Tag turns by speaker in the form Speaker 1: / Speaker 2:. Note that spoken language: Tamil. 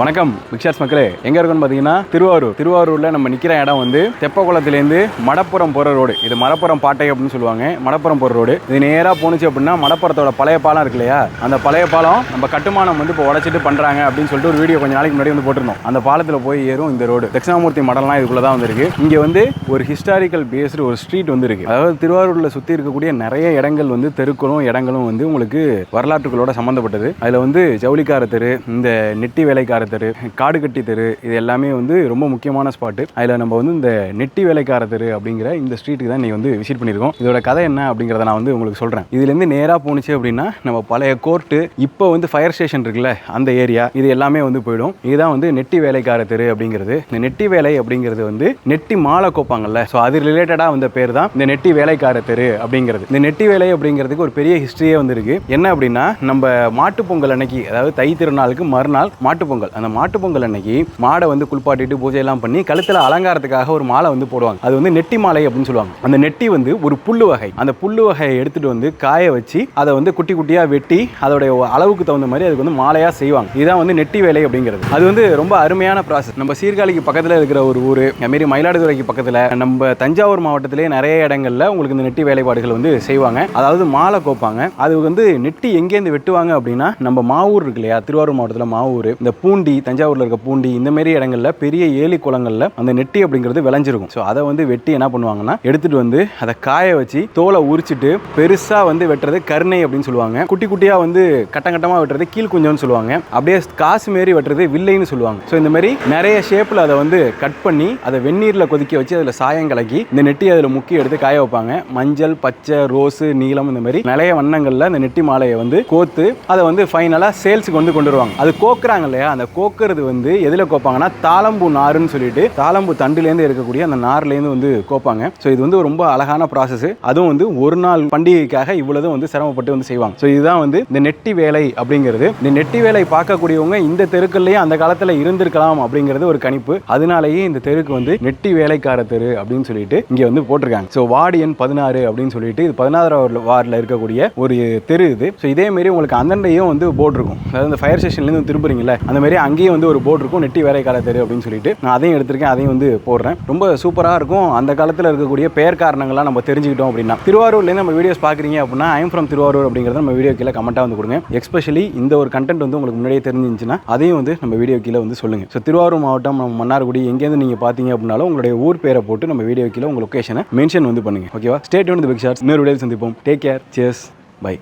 Speaker 1: வணக்கம் பிக்சர்ஸ் மக்களே. எங்கே இருக்குன்னு பார்த்தீங்கன்னா திருவாரூர். திருவாரூரில் நம்ம நிற்கிற இடம் வந்து தெப்பகுளத்துலேருந்து மடப்புறம் போகிற ரோடு. இது மடப்புறம் பாட்டை அப்படின்னு சொல்லுவாங்க. மடப்புறம் போகிற ரோடு. இது நேராக போணுச்சு அப்படின்னா மடப்புறத்தோட பழைய பாலம் இருக்கு இல்லையா? அந்த பழைய பாலம் நம்ம கட்டுமானம் வந்து இப்போ உடச்சிட்டு பண்ணுறாங்க அப்படின்னு சொல்லிட்டு ஒரு வீடியோ கொஞ்சம் நாளைக்கு முன்னாடி வந்து போட்டிருந்தோம். அந்த பாலத்தில் போய் ஏறும் இந்த ரோடு. தட்சிணாமூர்த்தி மடம்லாம் இதுக்குள்ளே தான் வந்துருக்கு. இங்கே வந்து ஒரு ஹிஸ்டாரிக்கல் பேஸ்டு ஒரு ஸ்ட்ரீட் வந்துருக்கு. அதாவது திருவாரூரில் சுற்றி இருக்கக்கூடிய நிறைய இடங்கள் வந்து தெருக்களும் இடங்களும் வந்து உங்களுக்கு வரலாற்றுகளோட சம்மந்தப்பட்டது அதில் வந்து ஜவுளிக்கார தெரு இந்த நெட்டி வேலைக்கார தெரு காடு கட்டி தெரு இது எல்லாமே வந்து ரொம்ப முக்கியமான ஸ்பாட்டு அதில் நம்ம வந்து இந்த நெட்டி வேலைக்கார தெரு அப்படிங்கிற இந்த ஸ்ட்ரீட்டுக்கு தான் நீ வந்து விசிட் பண்ணியிருக்கோம். இதோட கதை என்ன அப்படிங்கிறத நான் வந்து உங்களுக்கு சொல்கிறேன் இதுலேருந்து நேராக போணுச்சு அப்படின்னா நம்ம பழைய கோர்ட்டு இப்போ வந்து ஃபயர் ஸ்டேஷன் இருக்குல்ல அந்த ஏரியா இது எல்லாமே வந்து போயிடும். இதுதான் வந்து நெட்டி வேலைக்கார தெரு அப்படிங்கிறது. இந்த நெட்டி வேலை அப்படிங்கிறது வந்து நெட்டி மாலை கோப்பாங்கல்ல ஸோ அது ரிலேட்டடாக வந்த பேர் தான் இந்த நெட்டி வேலைக்கார தெரு அப்படிங்கிறது. இந்த நெட்டி வேலை அப்படிங்கிறதுக்கு ஒரு பெரிய ஹிஸ்ட்ரியே வந்து இருக்கு என்ன அப்படின்னா நம்ம மாட்டுப்பொங்கல் அன்னைக்கு அதாவது தை திருநாளுக்கு மறுநாள் மாட்டுப்பொங்கல் அந்த மாட்டுப் பொங்கல் அன்னைக்கு மாடை வந்து குளிப்பாட்டிட்டு பூஜை எல்லாம் பண்ணி கழுத்தில் அலங்காரத்துக்காக ஒரு மாலை வந்து போடுவாங்க. அது வந்து நெட்டி மாலை அப்படின்னு சொல்லுவாங்க. அந்த நெட்டி வந்து ஒரு புல்லு வகை. அந்த புல்லு வகையை எடுத்துட்டு வந்து காய வச்சு அதை வந்து குட்டி குட்டியாக வெட்டி அதோடைய அளவுக்கு தகுந்த மாதிரி அதுக்கு வந்து மாலையாக செய்வாங்க. இதுதான் வந்து நெட்டி வேலை அப்படிங்கிறது. அது வந்து ரொம்ப அருமையான ப்ராசஸ் நம்ம சீர்காழிக்கு பக்கத்தில் இருக்கிற ஒரு ஊர் அதுமாரி மயிலாடுதுறைக்கு பக்கத்தில் நம்ம தஞ்சாவூர் மாவட்டத்திலே நிறைய இடங்கள்ல உங்களுக்கு இந்த நெட்டி வேலைப்பாடுகள் வந்து செய்வாங்க. அதாவது மாலை கோப்பாங்க. அது வந்து நெட்டி எங்கேருந்து வெட்டுவாங்க அப்படின்னா நம்ம மாவூர் இருக்கு இல்லையா? திருவாரூர் மாவட்டத்தில் மாவூர் இந்த பூண்டு தஞ்சாவூர்ல இருக்க பூண்டி இந்த மாதிரி இடங்களில் பெரிய ஏலி குளங்களில் அந்த நெட்டி அப்படிங்கிறது விளைஞ்சிருக்கும். ஸோ அதை வந்து வெட்டி என்ன பண்ணுவாங்கன்னா எடுத்துகிட்டு வந்து அதை காய வச்சு தோலை உரிச்சிட்டு பெருசாக வந்து வெட்டுறது கருணை அப்படின்னு சொல்லுவாங்க. குட்டி குட்டியாக வந்து கட்டம் கட்டமாக வெட்டுறது கீழ் குஞ்சம்னு சொல்லுவாங்க. அப்படியே காசு மாரி வெட்டுறது வில்லைன்னு சொல்லுவாங்க. ஸோ இந்த மாதிரி நிறைய ஷேப்பில் அதை வந்து கட் பண்ணி அதை வெந்நீரில் கொதிக்க வச்சு அதில் சாயம் கலக்கி இந்த நெட்டி அதில் முக்கி எடுத்து காய வைப்பாங்க. மஞ்சள் பச்சை ரோஸு நீலம் இந்த மாதிரி நிறைய வண்ணங்களில் அந்த நெட்டி மாலையை வந்து கோத்து அதை வந்து ஃபைனலாக சேல்ஸுக்கு வந்து கொண்டு வருவாங்க. அது கோக்குறாங்க இல்லையா? அந்த கோக்கிறது வந்து எதில் கோப்பாங்கன்னா தாளம்பூ நாருன்னு சொல்லிட்டு தாளம்பூ தண்டுலேருந்து இருக்கக்கூடிய அந்த நார்லேருந்து வந்து கோப்பாங்க. ஸோ இது வந்து ரொம்ப அழகான ப்ராசஸ் அதுவும் வந்து ஒரு நாள் பண்டிகைக்காக இவ்வளோதும் வந்து சிரமப்பட்டு வந்து செய்வாங்க. ஸோ இதுதான் வந்து இந்த நெட்டி வேலை அப்படிங்கிறது. இந்த நெட்டி வேலை பார்க்கக்கூடியவங்க இந்த தெருக்கள்லேயே அந்த காலத்தில் இருந்திருக்கலாம் அப்படிங்கிறது ஒரு கணிப்பு. அதனாலேயே இந்த தெருக்கு வந்து நெட்டி வேலைக்கார தெரு அப்படின்னு சொல்லிட்டு இங்கே வந்து போட்டிருக்காங்க. ஸோ வார்டு எண் பதினாறு அப்படின்னு சொல்லிட்டு இது பதினாறாவது வார்டில் இருக்கக்கூடிய ஒரு தெரு இது. ஸோ இதே மாரி உங்களுக்கு அந்தண்டையும் வந்து போர்டு இருக்கும் அதாவது இந்த ஃபயர் ஸ்டேஷன்லேருந்து திரும்புறீங்களே அந்த மாதிரி அங்கேயும் வந்து ஒரு போர்டு இருக்கும். நெட்டி வேலைக்கார தெரு அப்படின்னு சொல்லிட்டு. நான் அதையும் எடுத்திருக்கேன் அதையும் வந்து போடுறேன். ரொம்ப சூப்பராக இருக்கும். அந்த காலத்தில் இருக்கக்கூடிய பெயர் காரணங்கள்லாம் நம்ம தெரிஞ்சுக்கிட்டோம் அப்படின்னா. திருவாரூர்லேருந்து நம்ம வீடியோஸ் பார்க்குறீங்க அப்படின்னா ஐம் ஃப்ரம் திருவாரூர் அப்படிங்கிறத நம்ம வீடியோ கீழே கமெண்ட்டாக வந்து கொடுங்க. எஸ்பெஷலி இந்த ஒரு கண்டென்ட் வந்து உங்களுக்கு முன்னாடியே தெரிஞ்சிருந்துச்சுன்னா அதையும் வந்து நம்ம வீடியோ கீழே வந்து சொல்லுங்கள் ஸோ திருவாரூர் மாவட்டம் நம்ம மன்னார்குடி எங்கேருந்து நீங்கள் பார்த்தீங்க அப்படின்னாலும் உங்களுடைய ஊர் பேரை போட்டு நம்ம வீடியோ கீழே உங்கள் லொக்கேஷனை மென்ஷன் வந்து பண்ணுங்கள் ஓகேவா ஸ்டேட் வந்து பிக் ஷார்ட்ஸ் இன்னொரு வீடியோ சந்திப்போம். Take care cheers bye